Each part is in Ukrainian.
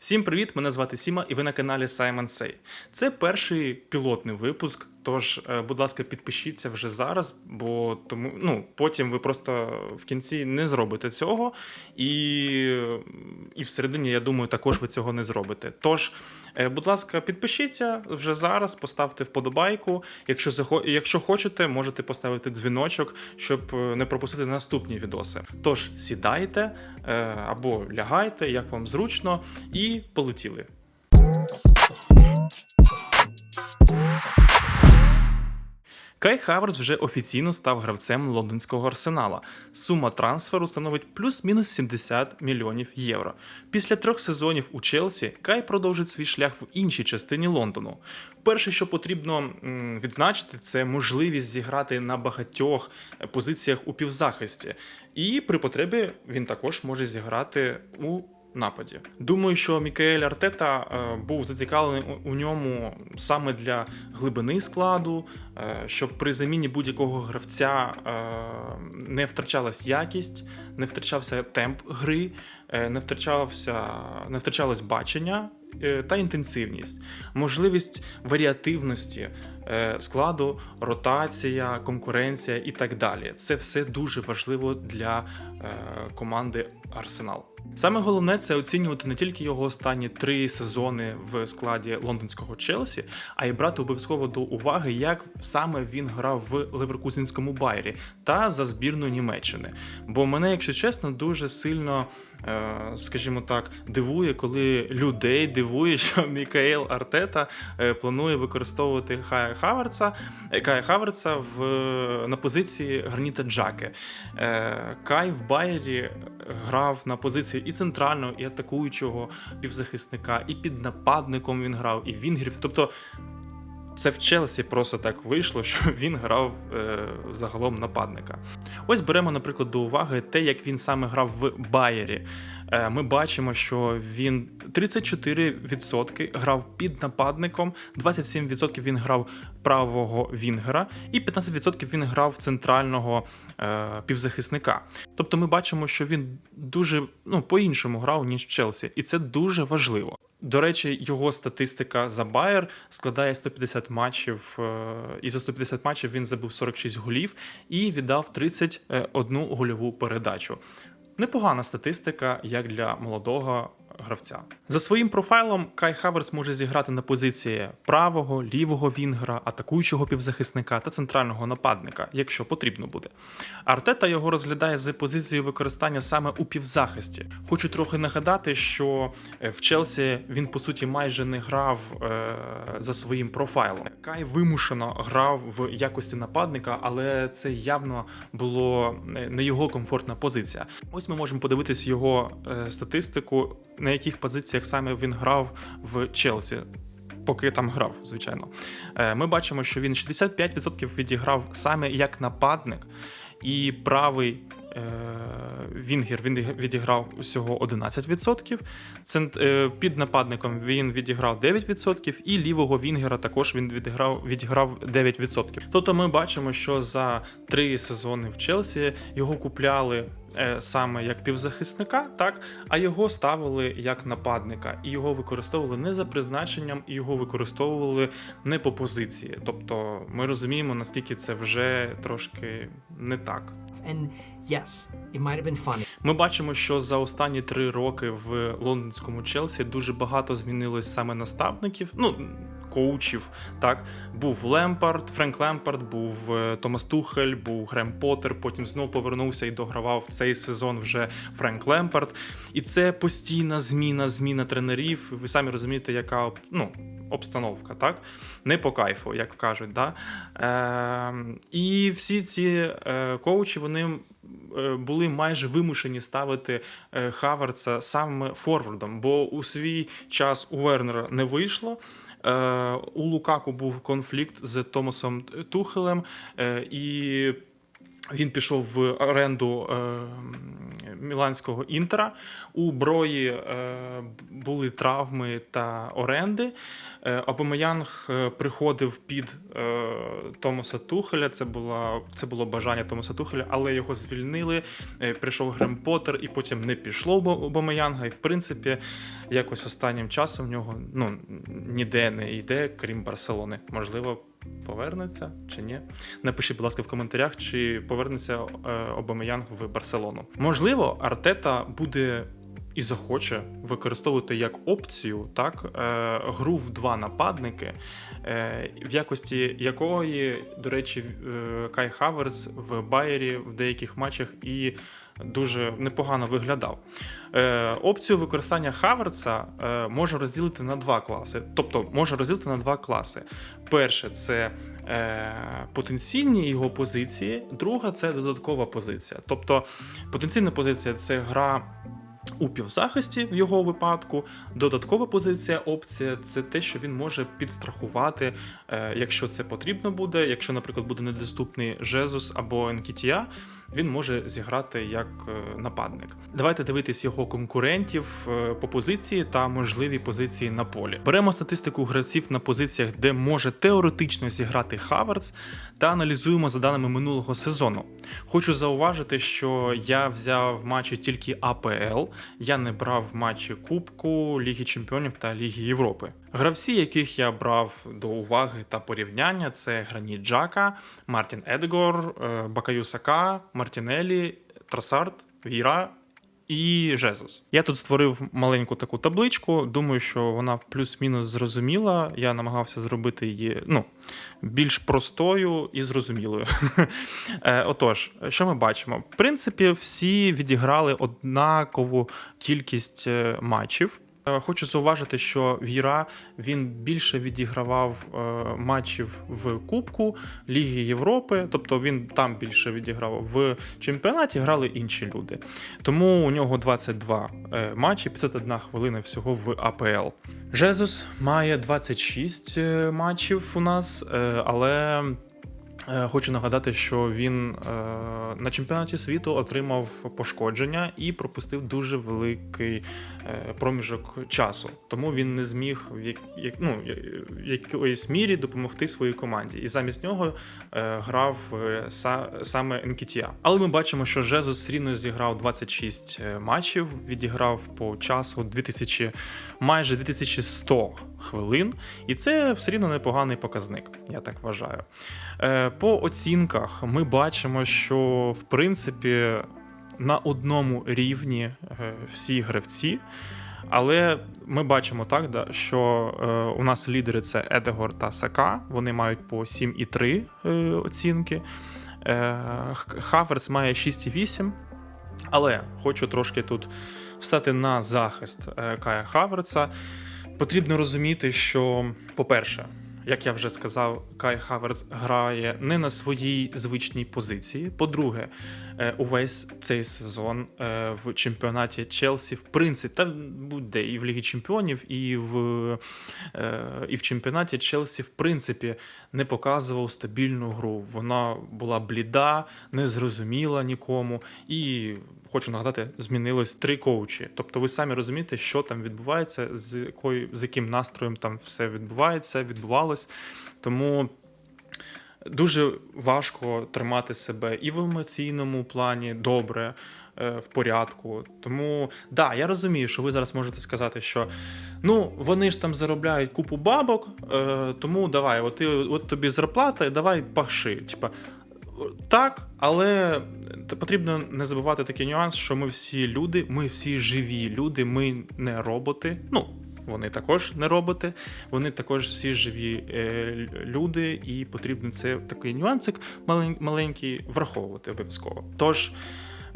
Всім привіт! Мене звати Сіма, і ви на каналі Simon Say. Це перший пілотний випуск. Тож, е, будь ласка, підпишіться вже зараз, бо тому ну потім ви просто в кінці не зробите цього, і, і всередині, я думаю, також ви цього не зробите. Тож, будь ласка, підпишіться вже зараз, поставте вподобайку. Якщо якщо хочете, можете поставити дзвіночок, щоб е, не пропустити наступні відоси. Тож сідайте е, або лягайте, як вам зручно, і полетіли. Кай Хаверс вже офіційно став гравцем лондонського арсенала. Сума трансферу становить плюс-мінус 70 мільйонів євро. Після трьох сезонів у Челсі Кай продовжить свій шлях в іншій частині Лондону. Перше, що потрібно відзначити, це можливість зіграти на багатьох е, позиціях у півзахисті. І при потребі він також може зіграти у нападі. Думаю, що Мікаель Артета е, був зацікавлений у, ньому саме для глибини складу, е, щоб при заміні будь-якого гравця е, не втрачалась якість, не втрачався темп гри, не втрачався, не втрачалось бачення. Та інтенсивність, можливість варіативності складу, ротація, конкуренція і так далі. Це все дуже важливо для е, команди Арсенал. Саме головне це оцінювати не тільки його останні три сезони в складі лондонського Челсі, а й брати обов'язково до уваги, як саме він грав в Леверкузенському Байрі та за збірну Німеччини. Бо мене, якщо чесно, дуже сильно, е, скажімо так, дивує, коли людей дивує, що Мікаел Артета е, планує використовувати Хая Хаверца, е, Кая Хаверца в, на позиції Граніта Джаки. Е, Кай в Байері грав на позиції і центрального, і атакуючого півзахисника, і під нападником він грав, і вінгерів. Тобто це в Челсі просто так вийшло, що він грав е, загалом нападника. Ось беремо, наприклад, до уваги те, як він саме грав в Байері. Е, ми бачимо, що він 34% грав під нападником, 27% він грав правого вінгера, і 15% він грав центрального е, півзахисника. Тобто ми бачимо, що він дуже ну, по-іншому грав, ніж Челсі, і це дуже важливо. До речі, його статистика за Байер складає 150 матчів, е, і за 150 матчів він забив 46 голів і віддав 31 гольову передачу. Непогана статистика, як для молодого гравця. За своїм профайлом Кай Хаверс може зіграти на позиції правого, лівого вінгера, атакуючого півзахисника та центрального нападника, якщо потрібно буде. Артета його розглядає з позицією використання саме у півзахисті. Хочу трохи нагадати, що е, в Челсі він по суті майже не грав е, за своїм профайлом. Кай вимушено грав в якості нападника, але це явно було е, не його комфортна позиція. Ось ми можемо подивитись його е, статистику, на яких позиціях саме він грав в Челсі. Поки там грав, звичайно. Е, Ми бачимо, що він 65% відіграв саме як нападник, і правий е, Вінгер він відіграв усього 11%. Цент, е, під нападником він відіграв 9%, і лівого Вінгера також він відіграв, відіграв 9%. Тобто ми бачимо, що за три сезони в Челсі його купляли. Е, Саме як півзахисника, так, а його ставили як нападника, і його використовували не за призначенням, і його використовували не по позиції. Тобто ми розуміємо, наскільки це вже трошки не так. And yes, it might have been funny. Ми бачимо, що за останні три роки в лондонському Челсі дуже багато змінилось саме наставників. Ну. Коучів, так, був Лемпард, Френк Лемпард, був е, Томас Тухель, був Грем Поттер, потім знов повернувся і догравав цей сезон вже Френк Лемпард. І це постійна зміна, зміна тренерів. Ви самі розумієте, яка ну, обстановка, так? Не по кайфу, як кажуть. Да? Е, і всі ці е, коучі, вони е, були майже вимушені ставити е, Хаверца саме форвардом, бо у свій час у Вернера не вийшло. Е, У Лукаку був конфлікт з Томасом Тухелем, е, і Він пішов в оренду е, міланського інтера. У Брої е, були травми та оренди. Е, Обамеянг е, приходив під е, Томаса Тухеля. Це було, це було бажання Томаса Тухеля, але його звільнили. Е, прийшов Грем Поттер, і потім не пішло у Обамеянга. І в принципі, якось останнім часом в нього ну, ніде не йде, крім Барселони. Можливо, повернеться чи ні. Напишіть, будь ласка, в коментарях, чи повернеться е, Обамеянг в Барселону. Можливо, Артета буде і захоче використовувати як опцію так, е, гру в два нападники, е, в якості якої, до речі, Кай Хаверс в Байері в деяких матчах і дуже непогано виглядав. Е, опцію використання Хаверца е, може розділити на два класи. Тобто може розділити на два класи. Перше це е, потенційні його позиції, друга це додаткова позиція. Тобто потенційна позиція це гра. У півзахисті в його випадку додаткова позиція, опція це те, що він може підстрахувати, якщо це потрібно буде. Якщо, наприклад, буде недоступний Жезус або Енкітія, він може зіграти як е, нападник. Давайте дивитись його конкурентів е, по позиції та можливі позиції на полі. Беремо статистику гравців на позиціях, де може теоретично зіграти Хаверц, та аналізуємо за даними минулого сезону. Хочу зауважити, що я взяв матчі тільки АПЛ, я не брав матчі Кубку, Ліги Чемпіонів та Ліги Європи. Гравці, яких я брав до уваги та порівняння, це Граніт Джака, Мартін Едегор, е, Бакаю Сака, Мартінелі, Трасард, Віра. І Жезус. Я тут створив маленьку таку табличку. Думаю, що вона плюс-мінус зрозуміла. Я намагався зробити її ну, більш простою і зрозумілою. Е, Отож, що ми бачимо? В принципі, всі відіграли однакову кількість е, матчів. Е, Хочу зауважити, що Віра він більше відігравав е, матчів в Кубку Ліги Європи, тобто він там більше відіграв. В чемпіонаті грали інші люди. Тому у нього 22 е, матчі, 501 хвилина всього в АПЛ. Жезус має 26 е, матчів у нас, але. Е, Хочу нагадати, що він е, на чемпіонаті світу отримав пошкодження і пропустив дуже великий е, проміжок часу. Тому він не зміг в як, як, ну, якоїсь мірі допомогти своїй команді. І замість нього грав са, саме Енкітія. Але ми бачимо, що Жезус рівно зіграв 26 матчів, відіграв по часу 2000, майже 2100 хвилин. І це все рівно непоганий показник, я так вважаю. По оцінках ми бачимо, що в принципі на одному рівні е, всі гравці. Але ми бачимо так, да, що е, у нас лідери це Едегор та Сака. Вони мають по 7,3 е, оцінки. Е, Хаверс має 6,8. Але хочу трошки тут стати на захист е, Кая Хаверца. Потрібно розуміти, що, по-перше, як я вже сказав, Кай Хаверс грає не на своїй звичній позиції. По-друге, увесь цей сезон е, в чемпіонаті Челсі, в принципі, та будь-де і в Лігі Чемпіонів, і в, е, і в чемпіонаті Челсі, в принципі, не показував стабільну гру. Вона була бліда, незрозуміла нікому. І хочу нагадати, змінилось три коучі. Тобто, ви самі розумієте, що там відбувається, з якою з яким настроєм там все відбувається, відбувалось. Тому дуже важко тримати себе і в емоційному плані добре. е, В порядку, тому да, я розумію, що ви зараз можете сказати, що ну вони ж там заробляють купу бабок, е, тому давай, от, от тобі зарплата, давай паши. Типа, так, але потрібно не забувати такий нюанс, що ми всі люди, ми всі живі люди, ми не роботи. Ну, вони також не роботи, вони також всі живі е, люди, і потрібно це такий нюансик маленький враховувати обов'язково. Тож.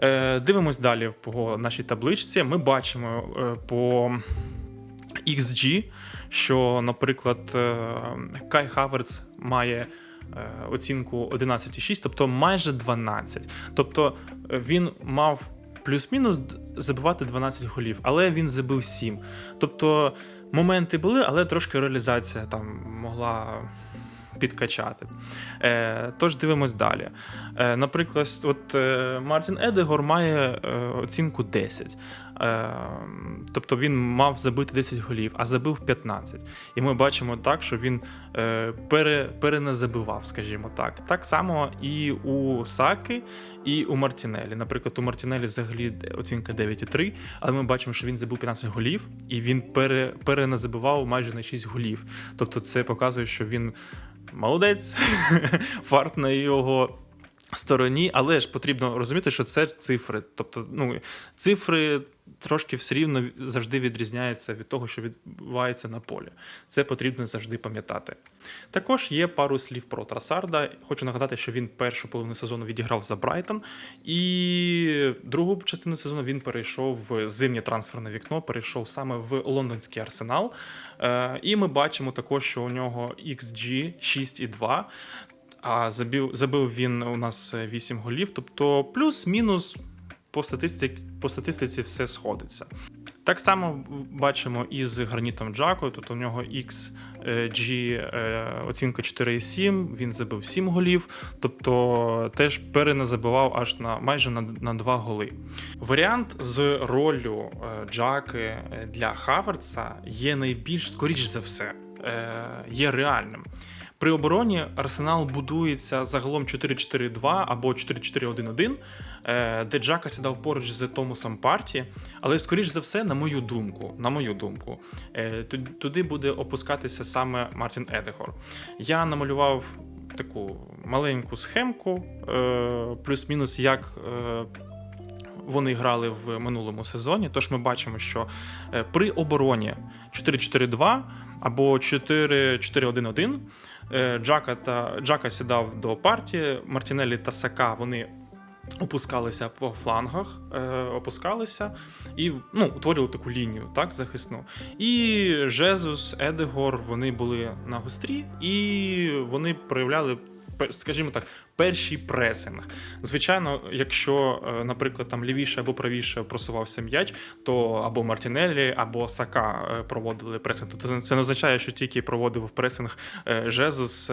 Е, Дивимось далі по нашій табличці. Ми бачимо е, по XG, що, наприклад, Кай Хаверц має оцінку 11,6, тобто майже 12. Тобто він мав плюс-мінус забивати 12 голів, але він забив 7. Тобто моменти були, але трошки реалізація там могла підкачати. Е, тож дивимось далі. Е, наприклад, от е, Мартін Едегор має е, оцінку 10. Е, тобто він мав забити 10 голів, а забив 15. І ми бачимо так, що він е, пере, переназабивав, скажімо так. Так само і у Саки, і у Мартінелі. Наприклад, у Мартінелі взагалі оцінка 9,3, але ми бачимо, що він забив 15 голів, і він пере, переназабивав майже на 6 голів. Тобто, це показує, що він молодець, фарт на його. Стороні, але ж потрібно розуміти, що це цифри. Тобто, ну, цифри трошки все рівно завжди відрізняються від того, що відбувається на полі. Це потрібно завжди пам'ятати. Також є пару слів про Трасарда. Хочу нагадати, що він першу половину сезону відіграв за Брайтон, і другу частину сезону він перейшов в зимнє трансферне вікно, перейшов саме в лондонський арсенал. Е, І ми бачимо також, що у нього XG 6,2. А забив, забив він у нас 8 голів, тобто плюс-мінус по статистиці, по статистиці все сходиться. Так само бачимо і з гранітом Джакою, тут у нього XG е, оцінка 4,7, він забив 7 голів, тобто теж переназабивав аж на майже на, на 2 голи. Варіант з роллю е, Джаки для Хаверца є найбільш, скоріш за все, е, є реальним. При обороні Арсенал будується загалом 4-4-2 або 4-4-1-1, е, де Джака сідав поруч з Томасом Парті. Але, скоріш за все, на мою думку, на мою думку, е, туди буде опускатися саме Мартін Едегор. Я намалював таку маленьку схемку, е, плюс-мінус, як. Вони грали в минулому сезоні, тож ми бачимо, що при обороні 4-4-2 або 4-4-1-1 Джака та Джака сідав до партії. Мартінелі та Сака вони опускалися по флангах, е, опускалися і ну, утворювали таку лінію, так, захисну. І Жезус, Едегор вони були на гострі, і вони проявляли. Скажімо так, перший пресинг. Звичайно, якщо, наприклад, там лівіше або правіше просувався м'яч, то або Мартінеллі, або Сака проводили пресинг. Тобто це не означає, що тільки проводив пресинг Жезус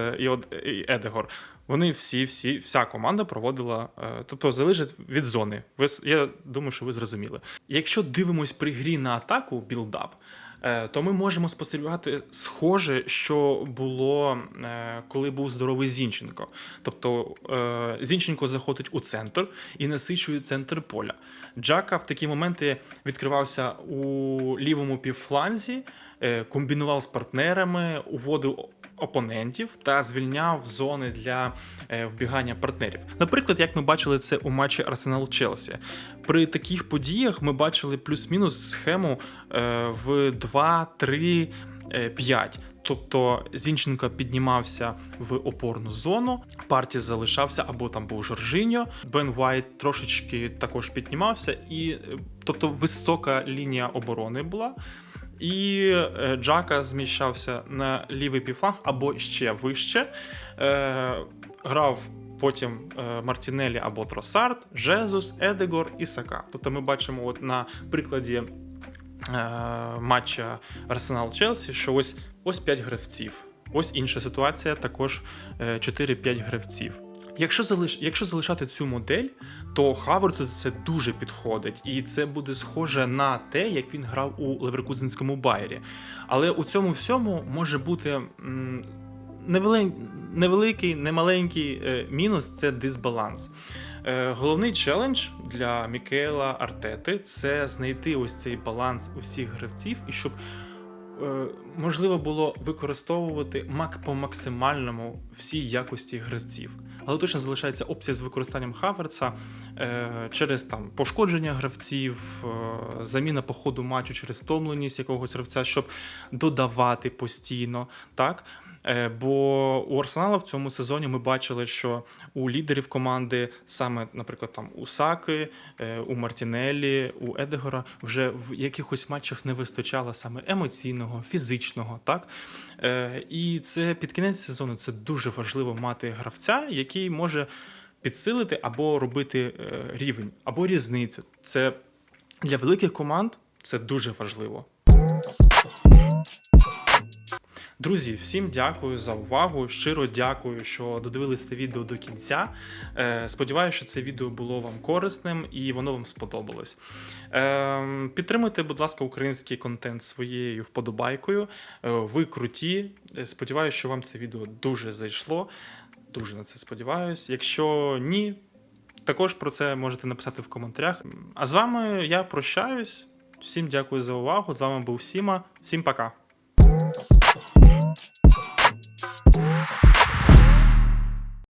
і Едегор. Вони всі, всі, вся команда проводила, тобто залежить від зони. Ви я думаю, що ви зрозуміли. Якщо дивимось при грі на атаку, білдап. То ми можемо спостерігати схоже, що було коли був здоровий Зінченко. Тобто Зінченко заходить у центр і насичує центр поля. Джака в такі моменти відкривався у лівому півфланзі, комбінував з партнерами, уводив. Опонентів та звільняв зони для е, вбігання партнерів. Наприклад, як ми бачили це у матчі Арсенал Челсі. При таких подіях ми бачили плюс-мінус схему е, в 2-3. 5. Тобто Зінченко піднімався в опорну зону, парті залишався або там був Жоржиньо, Бен Вайт трошечки також піднімався, і тобто висока лінія оборони була. І Джака зміщався на лівий півфланг або ще вище. Е, Грав потім Мартінелі або Тросард, Жезус, Едегор і Сака. Тобто ми бачимо от на прикладі матча Арсенал Челсі, що ось ось 5 гравців. Ось інша ситуація, також 4-5 гравців. Якщо залиш... Якщо залишати цю модель, то Хаверцу це дуже підходить, і це буде схоже на те, як він грав у Леверкузенському Байері. Але у цьому всьому може бути невеликий, немаленький е, мінус це дисбаланс. Е, головний челендж для Мікела Артети це знайти ось цей баланс усіх гравців і щоб. Можливо було використовувати мак по максимальному всі якості гравців, але точно залишається опція з використанням Хаверца е, через там пошкодження гравців, е, заміна по ходу матчу через втомленість якогось гравця, щоб додавати постійно. так. Бо у Арсенала в цьому сезоні ми бачили, що у лідерів команди, саме, наприклад, там у Саки, у Мартінелі, у Едегора, вже в якихось матчах не вистачало саме емоційного, фізичного. так. І це під кінець сезону це дуже важливо мати гравця, який може підсилити або робити рівень, або різницю. Це для великих команд це дуже важливо. Друзі, всім дякую за увагу. Щиро дякую, що додивились це відео до кінця. Е, сподіваюся, що це відео було вам корисним і воно вам сподобалось. Е, підтримуйте, будь ласка, український контент своєю вподобайкою. Е, ви круті. Сподіваюся, що вам це відео дуже зайшло. Дуже на це сподіваюсь. Якщо ні, також про це можете написати в коментарях. А з вами я прощаюсь. Всім дякую за увагу. З вами був Сіма. Всім пока.